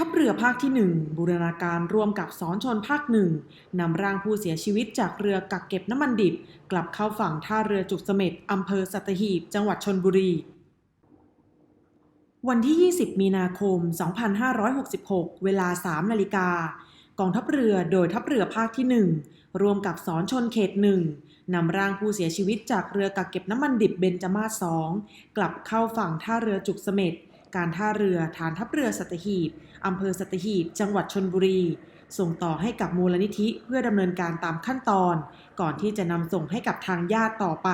ทัพเรือภาคที่หนึ่งบูรณาการร่วมกับสอนชนภาคหนึ่งนำร่างผู้เสียชีวิตจากเรือกักเก็บน้ำมันดิบ กลับเข้าฝั่งท่าเรือจุกเสม็ดอำเภอสัตหีบ จังหวัดชนบุรี วันที่ 20 มีนาคม 2566 เวลา 3 นาฬิกากองทัพเรือโดยทัพเรือภาคที่ 1 รวมกับสอนชนเขตหนึ่งนำร่างผู้เสียชีวิตจากเรือกักเก็บน้ำมันดิบเบนจมาศ2กลับเข้าฝั่งท่าเรือจุกเสม็ด การท่าเรือฐานทัพเรือสัตหีบอำเภอสัตหีบ จังหวัดชนบุรี ส่งต่อให้กับมูลนิธิเพื่อดำเนินการตามขั้นตอน ก่อนที่จะนำส่งให้กับทางญาติต่อไป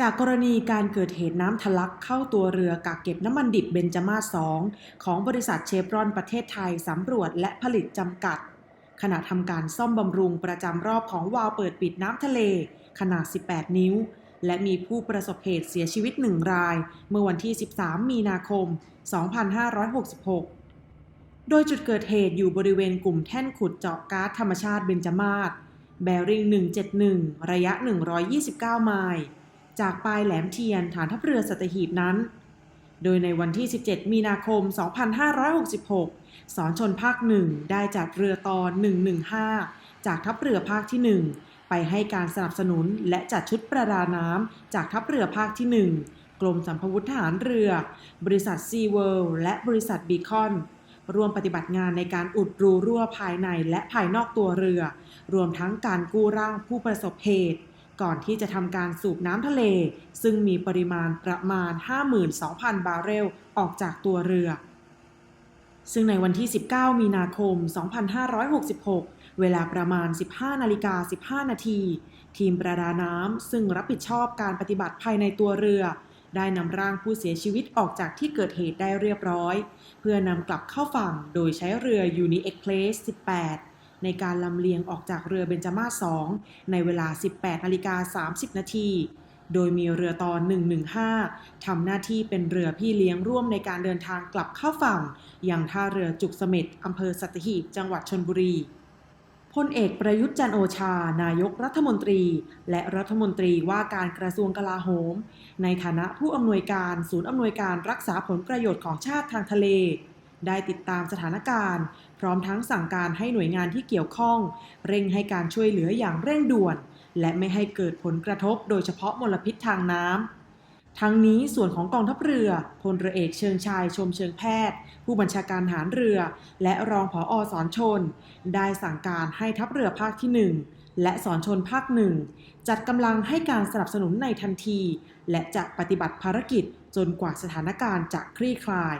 จากกรณีการเกิดเหตุน้ำทะลักเข้าตัวเรือกักเก็บน้ำมันดิบเบนจามาศ2ของบริษัทเชฟรอนประเทศไทยสำรวจและผลิตจำกัด ขณะทำการซ่อมบำรุงประจำรอบของวาล์วเปิดปิดน้ำทะเล ขนาด 18 นิ้ว และมีผู้ประสบเหตุเสียชีวิตหนึ่งราย เมื่อวันที่ 13 มีนาคม 2566 โดยจุดเกิดเหตุอยู่บริเวณกลุ่มแท่นขุดเจาะก๊าซธรรมชาติเบนจามาศแบริ่ง 171 ระยะ 129 ไมล์ จากปลายแหลมเทียนฐานทัพเรือสัตหีบนั้น โดยในวันที่ 17 มีนาคม 2566 สอนชนภาคหนึ่งได้จัดเรือตอน 115 จากทัพเรือภาคที่ 1 ไปให้การสนับสนุนและจัดชุดประดาน้ำจากทัพเรือภาคที่ 1 กรมสัมพวุธทหารเรือ บริษัทซีเวิลด์และบริษัทบีคอนร่วมปฏิบัติงานในการอุดรูรั่วภายในและภายนอกตัวเรือ รวมทั้งการกู้ร่างผู้ประสบเหตุ ก่อนที่จะทำการสูบน้ำทะเล ซึ่งมีปริมาณประมาณ 52,000 บาร์เรลออกจากตัวเรือ ซึ่งในวันที่ 19 มีนาคม 2566 เวลาประมาณ 15นาฬิกา15 นาที ทีมประดาน้ำซึ่งรับผิดชอบการปฏิบัติภายในตัวเรือ ได้นำร่างผู้เสียชีวิตออกจากที่เกิดเหตุได้เรียบร้อย เพื่อนำกลับเข้าฝั่งโดยใช้เรือ Uni Express 18 ในการลำเลียงออกจากเรือเบนจามาศ2ในเวลา 18นาฬิกา30 นาที โดยมีเรือตอน 115 ทำหน้าที่เป็นเรือพี่เลี้ยงร่วมในการเดินทางกลับเข้าฝั่ง ยังท่าเรือจุกเสม็ดอำเภอสัตหีบ จังหวัดชนบุรีพลเอกประยุทธ์จันโอชา นายกรัฐมนตรี และรัฐมนตรีว่าการกระทรวงกลาโหม ในฐานะผู้อำนวยการศูนย์อำนวยการรักษาผลประโยชน์ของชาติทางทะเล ได้ติดตามสถานการณ์ พร้อมทั้งสั่งการให้หน่วยงานที่เกี่ยวข้อง เร่งให้การช่วยเหลืออย่างเร่งด่วน และไม่ให้เกิดผลกระทบโดยเฉพาะมลพิษทางน้ำทั้งนี้ส่วนของกองทัพเรือพลเรือเอกเชิงชายชมเชิงแพทย์ ผู้บัญชาการหารเรือ และรองผออสอนชน ได้สั่งการให้ทัพเรือภาคที่ 1 และสอนชนภาคหนึ่งจัดกำลังให้การสนับสนุนในทันที และจะปฏิบัติภารกิจจนกว่าสถานการณ์จะคลี่คลาย